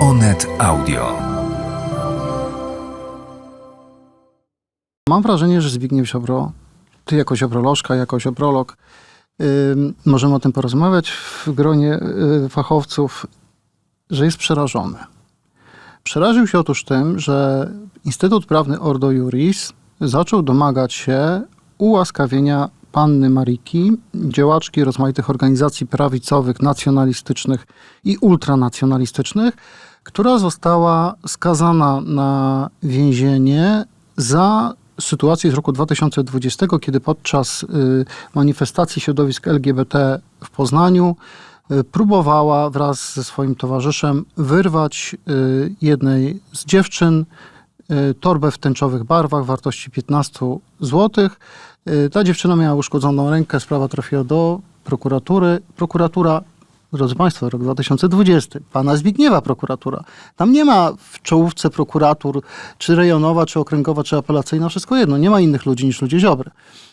Onet Audio. Mam wrażenie, że Zbigniew Ziobro, ty jako ziobrolożka, jako ziobrolog, ym, możemy o tym porozmawiać w gronie y, fachowców, że jest przerażony. Przeraził się otóż tym, że Instytut Prawny Ordo Juris zaczął domagać się ułaskawienia panny Mariki, działaczki rozmaitych organizacji prawicowych, nacjonalistycznych i ultranacjonalistycznych, która została skazana na więzienie za sytuację z roku 2020, kiedy podczas y, manifestacji środowisk LGBT w Poznaniu y, próbowała wraz ze swoim towarzyszem wyrwać y, jednej z dziewczyn torbę w tęczowych barwach wartości 15 zł. Ta dziewczyna miała uszkodzoną rękę, sprawa trafiła do prokuratury. Prokuratura Drodzy Państwo, rok 2020, pana Zbigniewa prokuratura. Tam nie ma w czołówce prokuratur, czy rejonowa, czy okręgowa, czy apelacyjna, wszystko jedno. Nie ma innych ludzi niż ludzie Ziobry.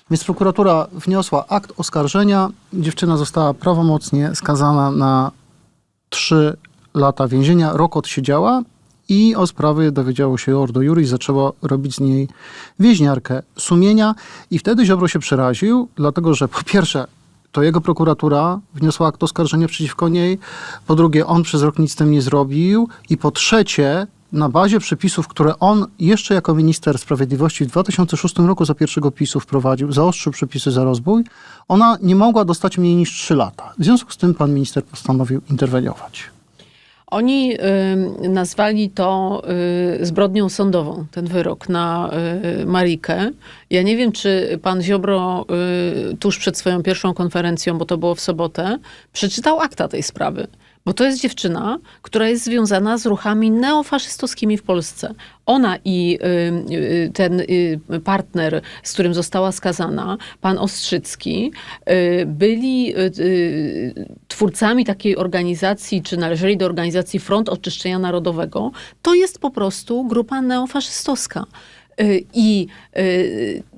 Więc prokuratura wniosła akt oskarżenia. Dziewczyna została prawomocnie skazana na trzy lata więzienia. Rok odsiedziała i o sprawie dowiedziało się Ordo Juris, zaczęło robić z niej więźniarkę sumienia i wtedy Ziobro się przeraził, dlatego że po pierwsze to jego prokuratura wniosła akt oskarżenia przeciwko niej. Po drugie, on przez rok nic z tym nie zrobił. I po trzecie, na bazie przepisów, które on jeszcze jako minister sprawiedliwości w 2006 roku za pierwszego PiSu wprowadził, zaostrzył przepisy za rozbój, ona nie mogła dostać mniej niż 3 lata. W związku z tym pan minister postanowił interweniować. Oni y, nazwali to y, zbrodnią sądową, ten wyrok na y, Marikę. Ja nie wiem, czy pan Ziobro tuż przed swoją pierwszą konferencją, bo to było w sobotę, przeczytał akta tej sprawy. Bo to jest dziewczyna, która jest związana z ruchami neofaszystowskimi w Polsce. Ona i y, y, ten y, partner, z którym została skazana, pan Ostrzycki, byli twórcami takiej organizacji, czy należeli do organizacji Front Oczyszczenia Narodowego. To jest po prostu grupa neofaszystowska. I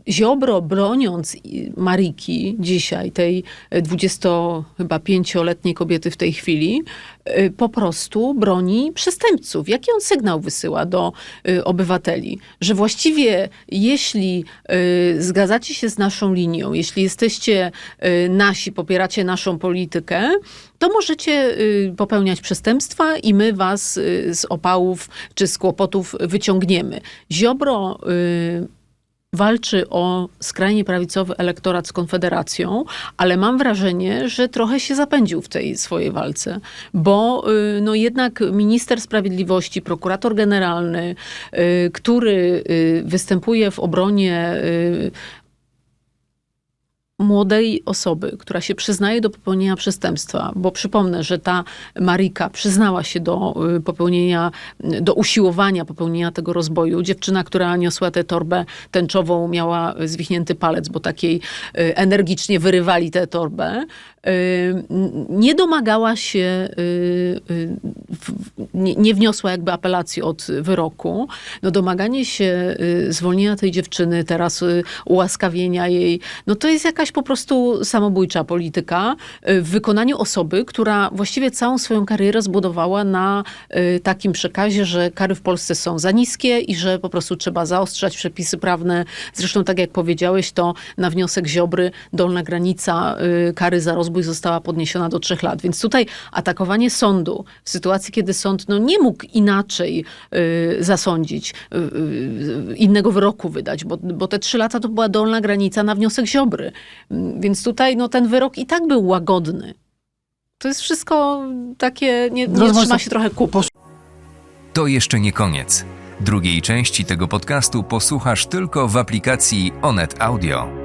Ziobro broniąc Mariki dzisiaj, tej 25-letniej kobiety w tej chwili, y, po prostu broni przestępców. Jaki on sygnał wysyła do y, obywateli? Że właściwie jeśli zgadzacie się z naszą linią, jeśli jesteście nasi, popieracie naszą politykę, to możecie popełniać przestępstwa i my was z opałów czy z kłopotów wyciągniemy. Ziobro walczy o skrajnie prawicowy elektorat z Konfederacją, ale mam wrażenie, że trochę się zapędził w tej swojej walce, bo y, no jednak minister sprawiedliwości, prokurator generalny, y, który y, występuje w obronie młodej osoby, która się przyznaje do popełnienia przestępstwa, bo przypomnę, że ta Marika przyznała się do y, popełnienia, do usiłowania popełnienia tego rozboju. Dziewczyna, która niosła tę torbę tęczową, miała zwichnięty palec, bo takiej y, energicznie wyrywali tę torbę. Y, Nie domagała się, y, y, nie, nie wniosła jakby apelacji od wyroku. No domaganie się y, zwolnienia tej dziewczyny, teraz y, ułaskawienia jej, no to jest jakaś po prostu samobójcza polityka y, w wykonaniu osoby, która właściwie całą swoją karierę zbudowała na takim przekazie, że kary w Polsce są za niskie i że po prostu trzeba zaostrzać przepisy prawne. Zresztą tak jak powiedziałeś, to na wniosek Ziobry dolna granica kary za rozbój została podniesiona do trzech lat. Więc tutaj atakowanie sądu w sytuacji, kiedy sąd no, nie mógł inaczej y, zasądzić, y, y, innego wyroku wydać, bo, bo te trzy lata to była dolna granica na wniosek Ziobry. Mm, Więc tutaj no, ten wyrok i tak był łagodny. To jest wszystko takie, nie, nie Drodzy trzyma państwo, się trochę kupu. To jeszcze nie koniec. Drugiej części tego podcastu posłuchasz tylko w aplikacji Onet Audio.